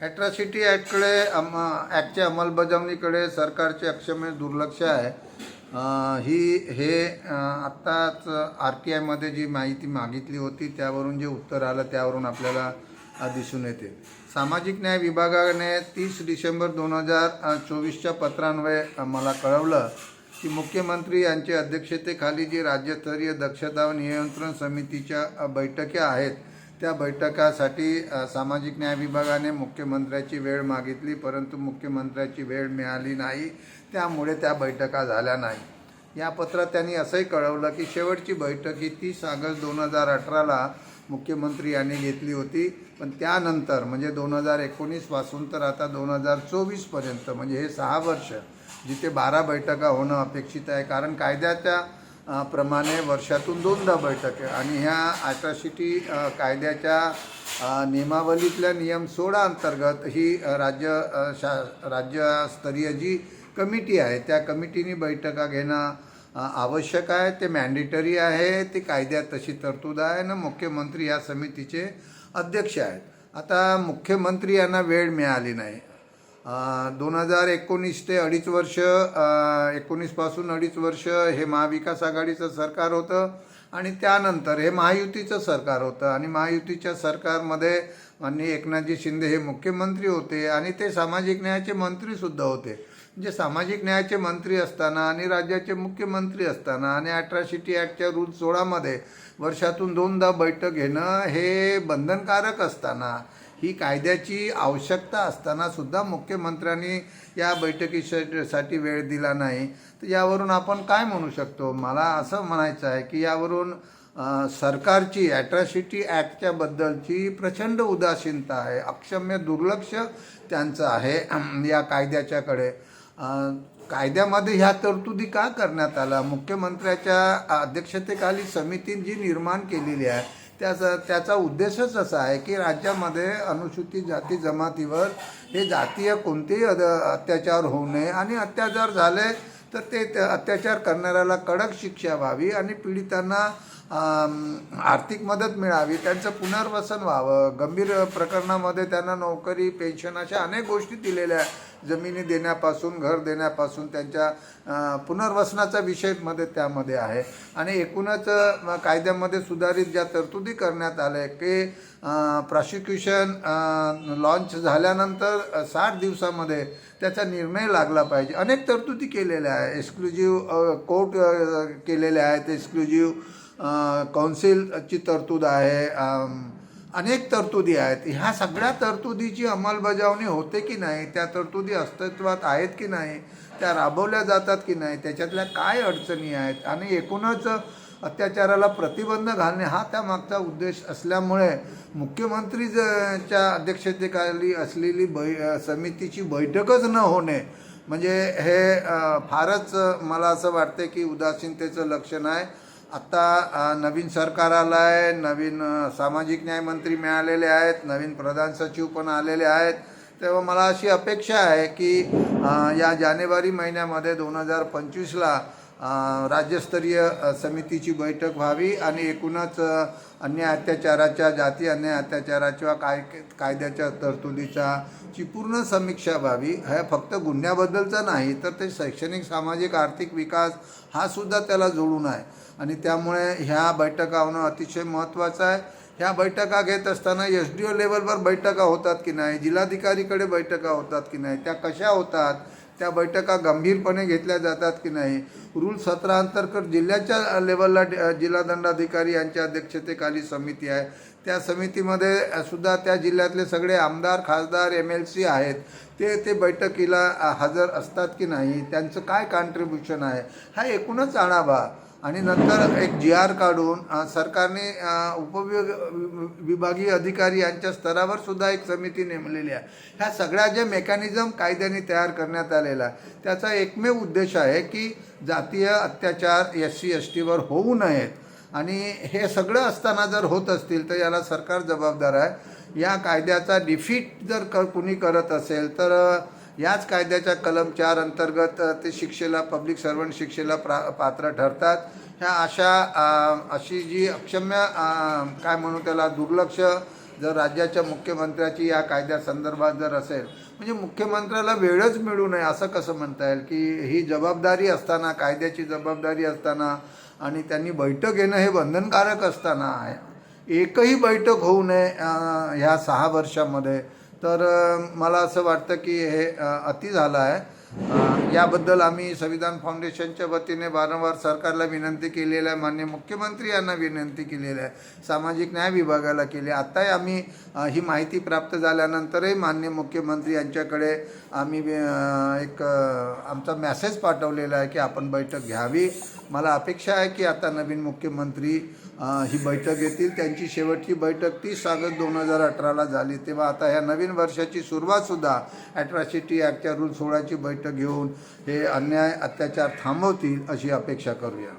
Atrocity ॲक्टकडे अम ॲक्टच्या अंमलबजावणीकडे सरकारचे अक्षम्य दुर्लक्ष आहे. ही हे आत्ताच आर टी आयमध्ये जी माहिती मागितली होती त्यावरून जे उत्तर आलं त्यावरून आपल्याला दिसून येते. सामाजिक न्याय विभागाने तीस डिसेंबर दोन हजार चोवीसच्या पत्रान्वये मला कळवलं की मुख्यमंत्री यांच्या अध्यक्षतेखाली जी राज्यस्तरीय दक्षता व नियंत्रण समितीच्या अ, बैठका आहेत त्या बैठकासाठी सामाजिक न्याय विभागाने मुख्यमंत्र्याची वेळ मागितली परंतु मुख्यमंत्र्याची वेळ मिळाली नाही. त्यामुळे त्या बैठका झाल्या नाही. या पत्रात त्यांनी असंही कळवलं की शेवटची बैठक ही तीस ऑगस्ट दोन हजार अठराला मुख्यमंत्री यांनी घेतली होती. पण त्यानंतर म्हणजे दोन हजार एकोणीसपासून तर आता दोन हजार चोवीसपर्यंत म्हणजे हे सहा वर्ष जिथे बारा बैठका होणं अपेक्षित आहे. कारण कायद्याच्या अ, प्रमाणे वर्षातून दोनदा बैठक आहे. आणि ह्या ॲट्रॉसिटी कायद्याच्या नियमावलीतल्या नियम सोळा अंतर्गत ही राज्य शा राज्यस्तरीय जी कमिटी आहे त्या कमिटीने बैठका घेणं आवश्यक आहे. ते मॅन्डेटरी आहे ते कायद्यात तशी तरतूद आहे ना मुख्यमंत्री या समितीचे अध्यक्ष आहेत. आता मुख्यमंत्री यांना वेळ मिळाली नाही. दोन हजार एकोणीस ते अडीच वर्ष एकोणीसपासून अडीच वर्ष हे महाविकास आघाडीचं सरकार होतं आणि त्यानंतर हे महायुतीचं सरकार होतं. आणि महायुतीच्या सरकारमध्ये माननीय एकनाथजी शिंदे हे मुख्यमंत्री होते आणि ते सामाजिक न्यायाचे मंत्रीसुद्धा होते. म्हणजे सामाजिक न्यायाचे मंत्री असताना आणि राज्याचे मुख्यमंत्री असताना आणि अठरासिटी ॲक्टच्या रूल सोळामध्ये वर्षातून दोनदा बैठक घेणं हे बंधनकारक असताना ही कायद्याची आवश्यकता असताना सुद्धा मुख्यमंत्र्यांनी या बैठकीसाठी वेळ दिला नाही. तर यावरून आपण काय म्हणू शकतो? मला असं म्हणायचं आहे की यावरून सरकारची ॲट्रॉसिटी ॲक्टच्या बद्दलची प्रचंड उदासीनता आहे. अक्षम्य दुर्लक्ष त्यांचं आहे या कायद्याच्याकडे. कायद्यामध्ये ह्या तरतुदी का करण्यात आल्या? मुख्यमंत्र्याच्या अध्यक्षतेखाली समिती जी निर्माण केलेली आहे. त्याचा त्याचा उद्देशच असा आहे की राज्यामध्ये अनुसूचित जाती जमातीवर हे जातीय कोणतेही अद अत्याचार होऊ नये आणि अत्याचार झाले तर ते त्या अत्याचार करणाऱ्याला कडक शिक्षा व्हावी आणि पीडितांना आर्थिक मदत मिळावी त्यांचं पुनर्वसन व्हावं. गंभीर प्रकरणामध्ये त्यांना नोकरी पेन्शन अशा अनेक गोष्टी दिलेल्या आहेत जमिनी देण्यापासून घर देण्यापासून त्यांच्या पुनर्वसनाचा विषयमध्ये त्यामध्ये आहे. आणि एकूणच कायद्यामध्ये सुधारित ज्या तरतुदी करण्यात आल्या की प्रॉसिक्युशन लॉन्च झाल्यानंतर साठ दिवसामध्ये त्याचा निर्णय लागला पाहिजे. अनेक तरतुदी केलेल्या आहे एक्सक्लुझिव्ह कोर्ट केलेल्या आहेत. एक्सक्लुझिव्ह कौन्सिलची तरतूद आहे. अनेक तरतुदी आहेत. ह्या सगळ्या तरतुदीची अंमलबजावणी होते की नाही त्या तरतुदी अस्तित्वात आहेत की नाही त्या राबवल्या जातात की नाही त्याच्यातल्या काय अडचणी आहेत आणि एकूणच अत्याचाराला प्रतिबंध घालणे हा त्यामागचा उद्देश असल्यामुळे मुख्यमंत्री च्या अध्यक्षतेखाली असलेली बै समितीची बैठकच न होणे म्हणजे हे फारच मला असं वाटते की उदासीनतेचं लक्षण आहे. आत्ता नवीन सरकार आलं आहे नवीन सामाजिक न्याय मंत्री मिळालेले आहेत नवीन प्रधान सचिव पण आलेले आहेत. तेव्हा मला अशी अपेक्षा आहे की या जानेवारी महिन्यामध्ये दोन हजार पंचवीसला राज्यस्तरीय समितीची बैठक व्हावी आणि एकूणच अन्य अन्याय अत्याचाराच्या जाती अन्याय अत्याचाराच्या काय कायद्याच्या तरतुदीच्या ची पूर्ण समीक्षा व्हावी. हे फक्त गुन्ह्याबद्दलचं नाही तर ते शैक्षणिक सामाजिक आर्थिक विकास हा सुद्धा त्याला जोडून आहे. आणि त्यामुळे ह्या बैठका होणं अतिशय महत्त्वाचं आहे. ह्या बैठका घेत असताना एस डी ओ लेवलवर बैठका होतात की नाही जिल्हाधिकारीकडे बैठका होतात की नाही त्या कशा होतात त्या बैठका गंभीरपणे घेतल्या जातात की नाही? रूल सतरा अंतर्गत जिल्ह्याच्या लेवलला जिल्हा दंडाधिकारी यांच्या अध्यक्षतेखाली समिती आहे. त्या समितीमध्ये सुद्धा त्या जिल्ह्यातले सगळे आमदार खासदार एम एल सी आहेत. ते ते बैठकीला हजर असतात की नाही? त्यांचं काय कॉन्ट्रीब्युशन आहे? हा एकूणच आढावा. आणि नंतर एक जी आर काढून सरकारने उपविभाग विभागीय अधिकारी यांच्या स्तरावर सुद्धा एक समिती नेमलेली आहे. ह्या सगळ्या जे मेकॅनिझम कायद्याने तयार करण्यात आलेला आहे त्याचा एकमेव उद्देश आहे की जातीय अत्याचार एस सी एस टीवर होऊ नयेत. आणि हे सगळं असताना जर होत असतील तर याला सरकार जबाबदार आहे. या कायद्याचा डिफीट जर क कुणी करत असेल तर याच कायद्याच्या कलम चार अंतर्गत ते शिक्षेला पब्लिक सर्वंट शिक्षेला प्रा पात्र ठरतात. ह्या अशा अशी जी अक्षम्य काय म्हणू त्याला दुर्लक्ष जर राज्याच्या मुख्यमंत्र्याची या कायद्यासंदर्भात जर असेल म्हणजे मुख्यमंत्र्याला वेळच मिळू नये असं कसं म्हणता येईल? की ही जबाबदारी असताना कायद्याची जबाबदारी असताना आणि त्यांनी बैठक घेणं हे बंधनकारक असताना एकही बैठक होऊ नये ह्या सहा वर्षामध्ये. तर मला असं वाटतं की हे अति झालं आहे. याबद्दल आम्ही संविधान फाउंडेशनच्या वतीने वारंवार सरकारला विनंती केलेली आहे. मान्य मुख्यमंत्री यांना विनंती केलेली आहे. सामाजिक न्याय विभागाला केली आत्ताही आम्ही ही माहिती प्राप्त झाल्यानंतरही मान्य मुख्यमंत्री यांच्याकडे आम्ही एक आमचा मेसेज पाठवलेला आहे की आपण बैठक घ्यावी. मला अपेक्षा आहे की आता नवीन मुख्यमंत्री ही बैठक येतील त्यांची शेवटची बैठक तीस ऑगस्ट दोन हजार अठराला झाली. तेव्हा आता ह्या नवीन वर्षाची सुरुवातसुद्धा ॲट्रॉसिटी ॲक्टच्या रूल सोळाची बैठक घेऊन हे अन्याय अत्याचार थांबवतील अशी अपेक्षा करूया.